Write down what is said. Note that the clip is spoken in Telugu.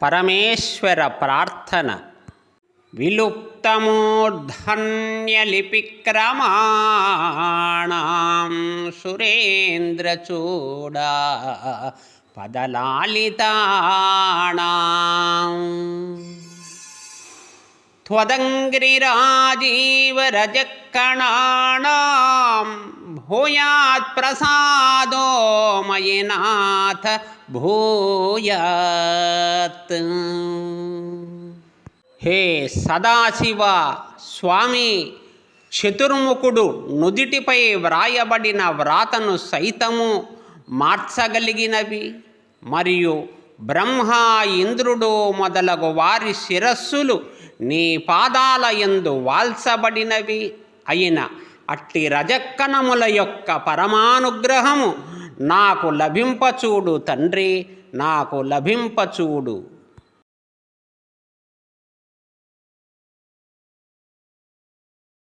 పరమేశ్వర ప్రార్థన విలుప్తమూర్ధన్యలిపిక్రమాణం సురేంద్రచూడా పదలాలితాణం त्वदङ्घ्रिराजीवरजकणानां భూయాత్ ప్రసాదో మయనాథ భూయాత్ హే సదాశివ స్వామి చతుర్ముఖుడు నుదిటిపై వ్రాయబడిన వ్రాతను సైతము మార్చగలిగినవి మరియు బ్రహ్మ ఇంద్రుడు మొదలగు వారి శిరస్సులు నీ పాదాల ఎందు వాల్చబడినవి అయిన అట్టి రజక్కణముల యొక్క పరమానుగ్రహము నాకు లభింపచూడు తండ్రి నాకు లభింపచూడు